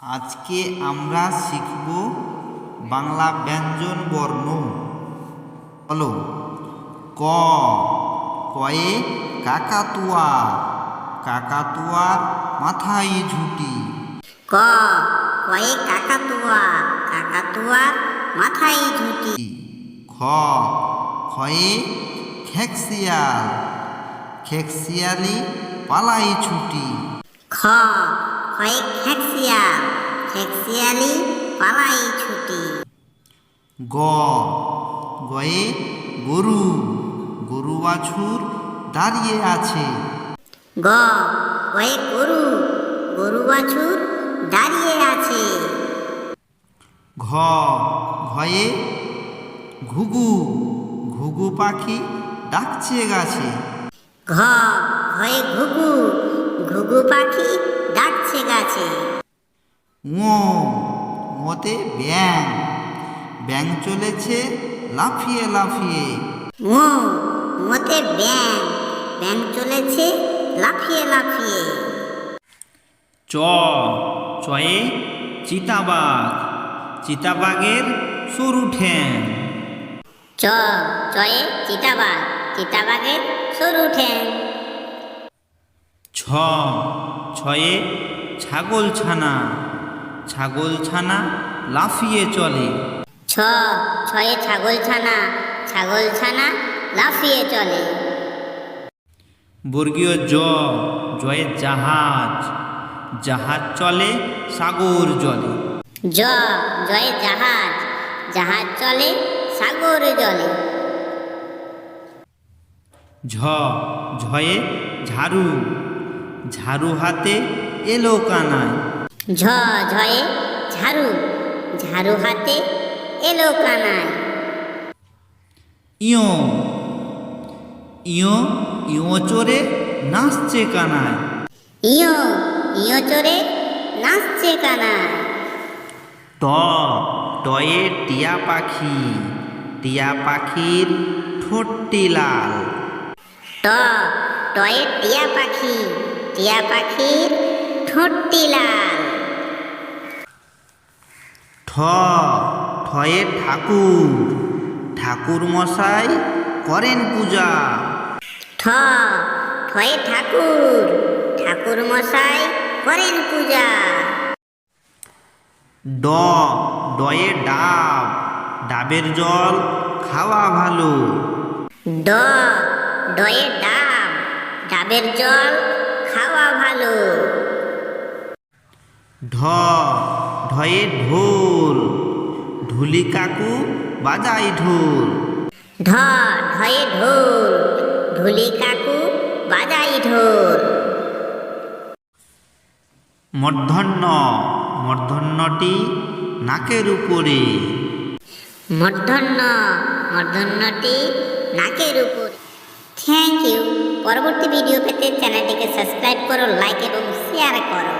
আজকে আমরা শিখব বাংলা ব্যঞ্জন বর্ণ। হলো ক কয়ে কাকাতুয়া কাকাতুয়ার মাথায় ঝুঁটি। ক কয়ে কাকাতুয়া কাকাতুয়ার মাথায় ঝুঁটি। খ খয়ে খেকশিয়াল খেকশিয়ালি পালাই ছুটি। খ কয়ে খেকসিয়াল। খেকসিয়ালি পালাই ছুটি। গ গয়ে গরু গরু বাছুর দাঁড়িয়ে আছে। গ কয়ে গরু গরু বাছুর দাঁড়িয়ে আছে। ঘ ঘয়ে ঘুঘু ঘুঘু পাখি ডাকছে গাছে। ঘ ঘয়ে ঘুঘু ঘুঘু পাখি ও মতে ব্যাং ব্যাং চলেছে লাফিয়ে লাফিয়ে। ও মতে ব্যাং ব্যাং চলেছে লাফিয়ে লাফিয়ে। চ চয়ে চিতাবাঘ। চিতাবাঘের সরু ঠ্যাং। চ চয়ে চিতাবাঘ। চিতাবাঘের সরু ঠ্যাং। ছ ছয়ে ছাগল ছানা ছাগল ছানা লাফিয়ে চলে। ছ ছয়ে ছাগল ছানা ছাগল ছানা লাফিয়ে চলে। বর্গীয় জ জয়ে জাহাজ জাহাজ চলে সাগর জলে। জ জয়ে জাহাজ জাহাজ চলে সাগর জলে। ঝ ঝয়ে ঝাড়ু ঝাড়ু হাতে এলো কানায়। ঝ ঝয়ে ঝাড়ু ঝাড়ু হাতে এলো কানায়। ইয়ো ইয়ো ইয়ো চড়ে নাচছে কানায়। ইয়ো ইয়ো চড়ে নাচছে কানায়। ট টয়ে টিয়া পাখি টিয়া পাখির ঠোঁটটি লাল। ট টয়ে টিয়া পাখি টিয়া পাখির ঠোঁটটি লাল। ঠয়ে ঠাকুর। ঠাকুর মশাই করেন পূজা। ঠ ঠয়ে ঠাকুর। ঠাকুর মশাই করেন পূজা। ড ডয়ে ডাব। ডাবের জল খাওয়া ভালো। ড ডয়ে ডাব। ডাবের জল খাওয়া ভালো। ঢ ঢয়ে ঢোল। ঢুলি কাকু বাজাই ঢোল। ঢ ঢয়ে ঢোল। ঢুলি কাকু বাজাই ঢোল। মূর্ধন্য মূর্ধন্যটি নাকের উপরে। মূর্ধন্য মূর্ধন্যটি নাকের উপর। থ্যাংক ইউ পরবর্তী ভিডিও পেতে চ্যানেলটিকে সাবস্ক্রাইব করো লাইক এবং শেয়ার করো।